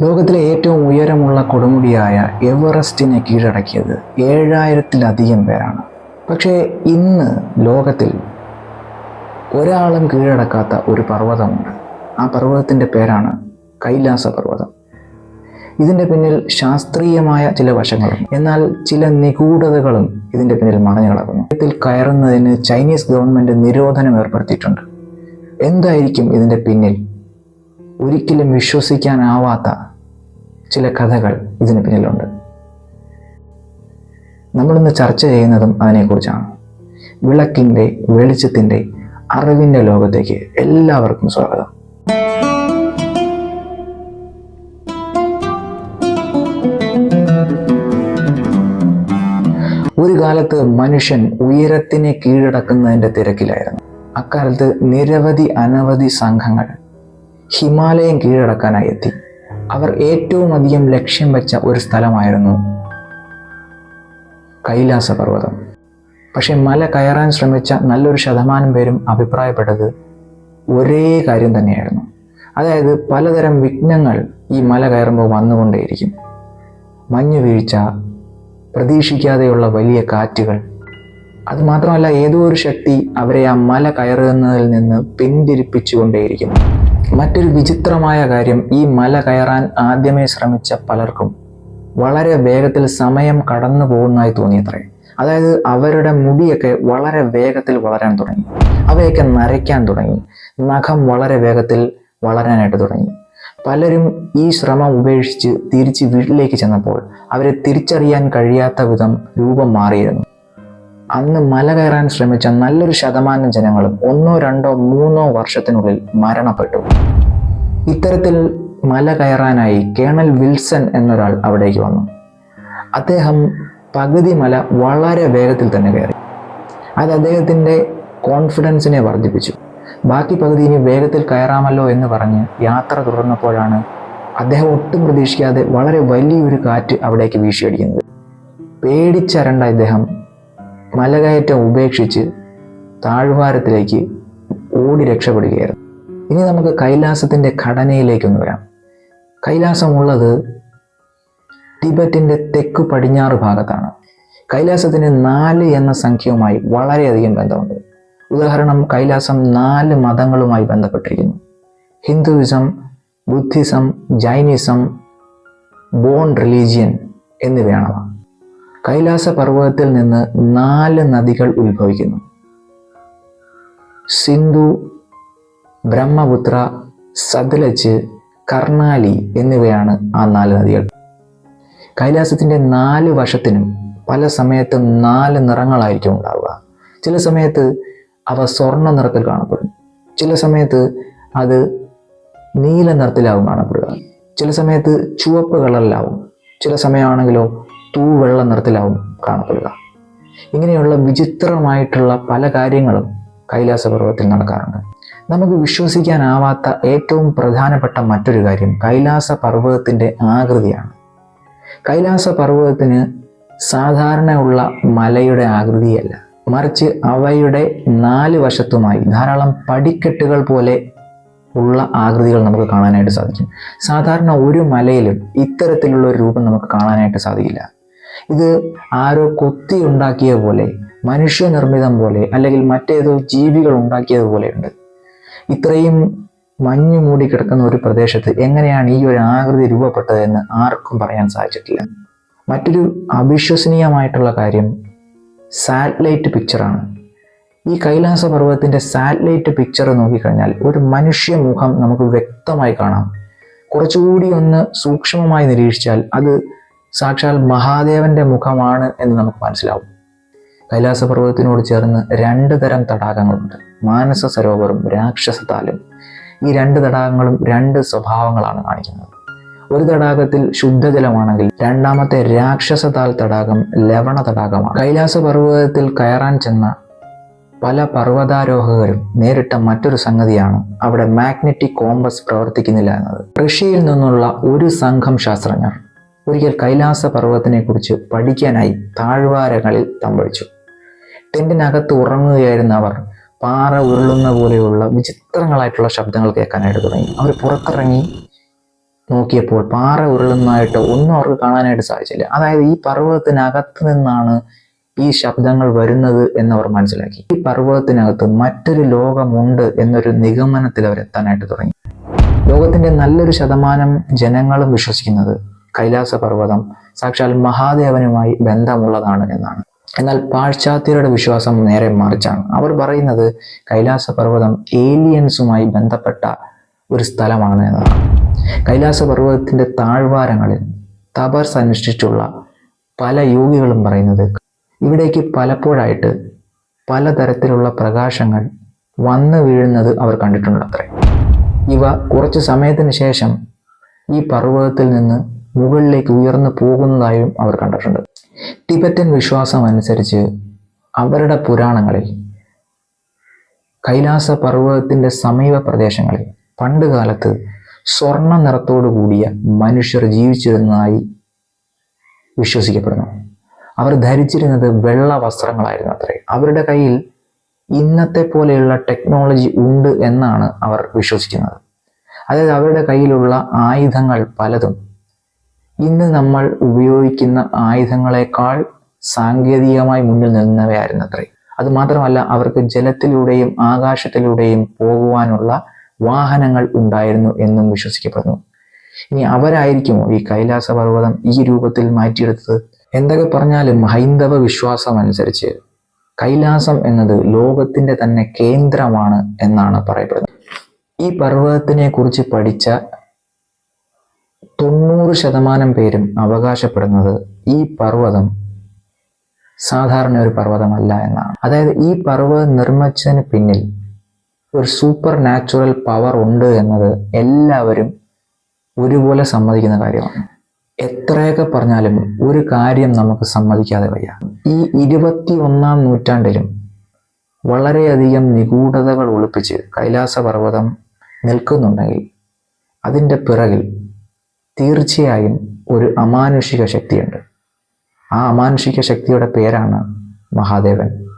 ലോകത്തിലെ ഏറ്റവും ഉയരമുള്ള കൊടുമുടിയായ എവറസ്റ്റിനെ കീഴടക്കിയത് ഏഴായിരത്തിലധികം പേരാണ്. പക്ഷേ ഇന്ന് ലോകത്തിൽ ഒരാളും കീഴടക്കാത്ത ഒരു പർവതമുണ്ട്. ആ പർവതത്തിന്റെ പേരാണ് കൈലാസ പർവതം ഇതിന്റെ പിന്നിൽ ശാസ്ത്രീയമായ ചില വശങ്ങളും എന്നാൽ ചില നിഗൂഢതകളും ഇതിന്റെ പിന്നിൽ മറഞ്ഞു കിടക്കുന്നു. ഇതിൽ കയറുന്നതിന് ചൈനീസ് ഗവൺമെന്റ് നിരോധനം ഏർപ്പെടുത്തിയിട്ടുണ്ട്. എന്തായിരിക്കും ഇതിന്റെ പിന്നിൽ? ഒരിക്കലും വിശ്വസിക്കാനാവാത്ത ചില കഥകൾ ഇതിന് പിന്നിലുണ്ട്. നമ്മളിന്ന് ചർച്ച ചെയ്യുന്നതും അതിനെക്കുറിച്ചാണ്. വിളക്കിന്റെ വെളിച്ചത്തിന്റെ അറിവിന്റെ ലോകത്തേക്ക് എല്ലാവർക്കും സ്വാഗതം. ഒരു കാലത്ത് മനുഷ്യൻ ഉയരത്തിനെ കീഴടക്കുന്നതിന്റെ തിരക്കിലായിരുന്നു. അക്കാലത്ത് നിരവധി അനവധി സംഘങ്ങൾ ഹിമാലയം കീഴടക്കാനായി എത്തി. അവർ ഏറ്റവും അധികം ലക്ഷ്യം വെച്ച ഒരു സ്ഥലമായിരുന്നു കൈലാസ പർവതം പക്ഷെ മല കയറാൻ ശ്രമിച്ച നല്ലൊരു ശതമാനം പേരും അഭിപ്രായപ്പെട്ടത് ഒരേ കാര്യം തന്നെയായിരുന്നു. അതായത് പലതരം വിഘ്നങ്ങൾ ഈ മല കയറുമ്പോൾ വന്നുകൊണ്ടേയിരിക്കും. മഞ്ഞു വീഴ്ച പ്രതീക്ഷിക്കാതെയുള്ള വലിയ കാറ്റുകൾ. അതുമാത്രമല്ല ഏതോ ഒരു ശക്തി അവരെ ആ മല കയറുന്നതിൽ നിന്ന് പിന്തിരിപ്പിച്ചുകൊണ്ടേയിരിക്കുന്നു. മറ്റൊരു വിചിത്രമായ കാര്യം ഈ മല കയറാൻ ആദ്യമേ ശ്രമിച്ച പലർക്കും വളരെ വേഗത്തിൽ സമയം കടന്നു പോകുന്നതായി തോന്നിയത്രേ. അതായത് അവരുടെ മുടിയൊക്കെ വളരെ വേഗത്തിൽ വളരാൻ തുടങ്ങി. അവയൊക്കെ നരയ്ക്കാൻ തുടങ്ങി. നഖം വളരെ വേഗത്തിൽ വളരാനായിട്ട് തുടങ്ങി. പലരും ഈ ശ്രമം ഉപേക്ഷിച്ച് തിരിച്ച് വീട്ടിലേക്ക് ചെന്നപ്പോൾ അവരെ തിരിച്ചറിയാൻ കഴിയാത്ത വിധം രൂപം മാറിയിരുന്നു. അന്ന് മല കയറാൻ ശ്രമിച്ച നല്ലൊരു ശതമാനം ജനങ്ങളും ഒന്നോ രണ്ടോ മൂന്നോ വർഷത്തിനുള്ളിൽ മരണപ്പെട്ടു. ഇത്തരത്തിൽ മല കയറാനായി കേണൽ വിൽസൺ എന്നൊരാൾ അവിടേക്ക് വന്നു. അദ്ദേഹം പകുതി മല വളരെ വേഗത്തിൽ തന്നെ കയറി. അത് അദ്ദേഹത്തിന്റെ കോൺഫിഡൻസിനെ വർദ്ധിപ്പിച്ചു. ബാക്കി പകുതി ഇനി വേഗത്തിൽ കയറാമല്ലോ എന്ന് പറഞ്ഞ് യാത്ര തുടർന്നപ്പോഴാണ് അദ്ദേഹം ഒട്ടും പ്രതീക്ഷിക്കാതെ വളരെ വലിയൊരു കാറ്റ് അവിടേക്ക് വീശിയടിക്കുന്നത്. പേടിച്ചരണ്ട ഇദ്ദേഹം മലകയറ്റം ഉപേക്ഷിച്ച് താഴ്വാരത്തിലേക്ക് ഓടി രക്ഷപ്പെടുകയായിരുന്നു. ഇനി നമുക്ക് കൈലാസത്തിന്റെ ഘടനയിലേക്കൊന്ന് വരാം. കൈലാസമുള്ളത് ടിബറ്റിന്റെ തെക്ക് പടിഞ്ഞാറ് ഭാഗത്താണ്. കൈലാസത്തിന് നാല് എന്ന സംഖ്യയുമായി വളരെയധികം ബന്ധമുണ്ട്. ഉദാഹരണം കൈലാസം നാല് മതങ്ങളുമായി ബന്ധപ്പെട്ടിരിക്കുന്നു. Hinduism Buddhism Jainism Bon religion എന്നിവയാണവ. Kailasa പർവതത്തിൽ നിന്ന് നാല് നദികൾ ഉത്ഭവിക്കുന്നു. സിന്ധു ബ്രഹ്മപുത്ര സത്ലജ് കർണാലി എന്നിവയാണ് ആ നാല് നദികൾ. കൈലാസത്തിന്റെ നാല് വശത്തിനും പല സമയത്തും നാല് നിറങ്ങളായിരിക്കും ഉണ്ടാവുക. ചില സമയത്ത് അവ സ്വർണ നിറത്തിൽ കാണപ്പെടും ചില സമയത്ത് അത് നീല നിറത്തിലാവും കാണപ്പെടുക. ചില സമയത്ത് ചുവപ്പ് കളറിലാവും. ചില സമയമാണെങ്കിലോ തൂവെള്ള നിറത്തിലാവും കാണപ്പെടുക. ഇങ്ങനെയുള്ള വിചിത്രമായിട്ടുള്ള പല കാര്യങ്ങളും കൈലാസ പർവതത്തിൽ നടക്കാറുണ്ട്. നമുക്ക് വിശ്വസിക്കാനാവാത്ത ഏറ്റവും പ്രധാനപ്പെട്ട മറ്റൊരു കാര്യം കൈലാസ പർവതത്തിന്റെ ആകൃതിയാണ്. കൈലാസ പർവതത്തിന് സാധാരണയുള്ള മലയുടെ ആകൃതിയല്ല. മറിച്ച് അവയുടെ നാല് വശത്തുമായി ധാരാളം പടിക്കെട്ടുകൾ പോലെ ഉള്ള ആകൃതികൾ നമുക്ക് കാണാനായിട്ട് സാധിക്കും. സാധാരണ ഒരു മലയിലും ഇത്തരത്തിലുള്ള ഒരു രൂപം നമുക്ക് കാണാനായിട്ട് സാധിക്കില്ല. ഇത് ആരോ കൊത്തി ഉണ്ടാക്കിയ പോലെ മനുഷ്യനിർമ്മിതം പോലെ അല്ലെങ്കിൽ മറ്റേതോ ജീവികൾ ഉണ്ടാക്കിയത് പോലെയുണ്ട് ഇത്രയും മഞ്ഞു മൂടി കിടക്കുന്ന ഒരു പ്രദേശത്ത് എങ്ങനെയാണ് ഈ ഒരു ആകൃതി രൂപപ്പെട്ടതെന്ന് ആർക്കും പറയാൻ സാധിച്ചിട്ടില്ല. മറ്റൊരു അവിശ്വസനീയമായിട്ടുള്ള കാര്യം സാറ്റലൈറ്റ് പിക്ചറാണ് ഈ കൈലാസ പർവതത്തിന്റെ സാറ്റലൈറ്റ് പിക്ചർ നോക്കിക്കഴിഞ്ഞാൽ ഒരു മനുഷ്യ മുഖം നമുക്ക് വ്യക്തമായി കാണാം. കുറച്ചുകൂടി ഒന്ന് സൂക്ഷ്മമായി നിരീക്ഷിച്ചാൽ അത് സാക്ഷാൽ മഹാദേവന്റെ മുഖമാണ് എന്ന് നമുക്ക് മനസ്സിലാവും. കൈലാസ പർവതത്തിനോട് ചേർന്ന് രണ്ട് തരം തടാകങ്ങളുണ്ട്. മാനസ സരോവറും രാക്ഷസത്താലും ഈ രണ്ട് തടാകങ്ങളും രണ്ട് സ്വഭാവങ്ങളാണ് കാണിക്കുന്നത്. ഒരു തടാകത്തിൽ ശുദ്ധജലമാണെങ്കിൽ രണ്ടാമത്തെ രാക്ഷസതാൽ തടാകം ലവണ തടാകമാണ്. കൈലാസ പർവതത്തിൽ കയറാൻ ചെന്ന പല പർവതാരോഹകരും നേരിട്ട മറ്റൊരു സംഗതിയാണ് അവിടെ മാഗ്നറ്റിക് കോമ്പസ് പ്രവർത്തിക്കുന്നില്ല എന്നത്. റഷ്യയിൽ നിന്നുള്ള ഒരു സംഘം ശാസ്ത്രജ്ഞർ ഒരിക്കൽ കൈലാസ പർവതത്തിനെ കുറിച്ച് പഠിക്കാനായി താഴ്വാരങ്ങളിൽ തമ്പഴിച്ചു ടെന്റിനകത്ത് ഉറങ്ങുകയായിരുന്ന അവർ പാറ ഉരുളുന്ന പോലെയുള്ള വിചിത്രങ്ങളായിട്ടുള്ള ശബ്ദങ്ങൾ കേൾക്കാനായിട്ട് തുടങ്ങി. അവർ പുറത്തിറങ്ങി നോക്കിയപ്പോൾ പാറ ഉരുളുന്നതായിട്ട് ഒന്നും അവർക്ക് കാണാനായിട്ട് സാധിച്ചില്ല. അതായത് ഈ പർവതത്തിനകത്ത് നിന്നാണ് ഈ ശബ്ദങ്ങൾ വരുന്നത് എന്നവർ മനസ്സിലാക്കി. ഈ പർവതത്തിനകത്ത് മറ്റൊരു ലോകമുണ്ട് എന്നൊരു നിഗമനത്തിൽ അവർ എത്താനായിട്ട് തുടങ്ങി. ലോകത്തിന്റെ നല്ലൊരു ശതമാനം ജനങ്ങളും വിശ്വസിക്കുന്നത് കൈലാസ പർവതം സാക്ഷാൽ മഹാദേവനുമായി ബന്ധമുള്ളതാണ് എന്നാണ്. എന്നാൽ പാശ്ചാത്യരുടെ വിശ്വാസം നേരെ മറിച്ചാണ്. അവർ പറയുന്നത് കൈലാസ പർവതം ഏലിയൻസുമായി ബന്ധപ്പെട്ട ഒരു സ്ഥലമാണ് എന്നാണ്. കൈലാസ പർവതത്തിന്റെ താഴ്വാരങ്ങളിൽ തപസ് അനുഷ്ഠിച്ചുള്ള പല യോഗികളും പറയുന്നത് ഇവിടേക്ക് പലപ്പോഴായിട്ട് പലതരത്തിലുള്ള പ്രകാശങ്ങൾ വന്നു വീഴുന്നത് അവർ കണ്ടിട്ടുണ്ട് അത്രേ ഇവ കുറച്ച് സമയത്തിന് ശേഷം ഈ പർവതത്തിൽ നിന്ന് മുകളിലേക്ക് ഉയർന്നു പോകുന്നതായും അവർ കണ്ടിട്ടുണ്ട്. ടിബറ്റൻ വിശ്വാസം അനുസരിച്ച് അവരുടെ പുരാണങ്ങളിൽ കൈലാസ പർവതത്തിന്റെ സമീപ പ്രദേശങ്ങളിൽ പണ്ട് കാലത്ത് സ്വർണ നിറത്തോടു കൂടിയ മനുഷ്യർ ജീവിച്ചിരുന്നതായി വിശ്വസിക്കപ്പെടുന്നു. അവർ ധരിച്ചിരുന്നത് വെള്ള വസ്ത്രങ്ങളായിരുന്നു അത്രേ. അവരുടെ കയ്യിൽ ഇന്നത്തെ പോലെയുള്ള ടെക്നോളജി ഉണ്ട് എന്നാണ് അവർ വിശ്വസിക്കുന്നത്. അതായത് അവരുടെ കയ്യിലുള്ള ആയുധങ്ങൾ പലതും ഇന്ന് നമ്മൾ ഉപയോഗിക്കുന്ന ആയുധങ്ങളെക്കാൾ സാങ്കേതികമായി മുന്നിൽ നിന്നവയായിരുന്നു അത് മാത്രമല്ല അവർക്ക് ജലത്തിലൂടെയും ആകാശത്തിലൂടെയും പോകുവാനുള്ള വാഹനങ്ങൾ ഉണ്ടായിരുന്നു എന്നും വിശ്വസിക്കപ്പെടുന്നു. ഇനി അവരായിരിക്കുമോ ഈ കൈലാസ പർവതം ഈ രൂപത്തിൽ മാറ്റിയെടുത്തത്? എന്തൊക്കെ പറഞ്ഞാലും ഹൈന്ദവ വിശ്വാസം അനുസരിച്ച് കൈലാസം എന്നത് ലോകത്തിന്റെ തന്നെ കേന്ദ്രമാണ് എന്നാണ് പറയപ്പെടുന്നത്. ഈ പർവതത്തിനെ കുറിച്ച് പഠിച്ച തൊണ്ണൂറ് ശതമാനം പേരും അവകാശപ്പെടുന്നത് ഈ പർവതം സാധാരണ ഒരു പർവതമല്ല എന്നാണ്. അതായത് ഈ പർവതം നിർമ്മിച്ചതിന് പിന്നിൽ ഒരു സൂപ്പർ നാച്ചുറൽ പവർ ഉണ്ട് എന്നത് എല്ലാവരും ഒരുപോലെ സമ്മതിക്കുന്ന കാര്യമാണ്. എത്രയൊക്കെ പറഞ്ഞാലും ഒരു കാര്യം നമുക്ക് സമ്മതിക്കാതെ വയ്യ. ഈ ഇരുപത്തി ഒന്നാം നൂറ്റാണ്ടിലും വളരെയധികം നിഗൂഢതകൾ ഒളിപ്പിച്ച് കൈലാസ പർവതം നിൽക്കുന്നുണ്ടെങ്കിൽ അതിന്റെ പിറകിൽ തീർച്ചയായും ഒരു അമാനുഷിക ശക്തിയുണ്ട്. ആ അമാനുഷിക ശക്തിയുടെ പേരാണ് മഹാദേവൻ.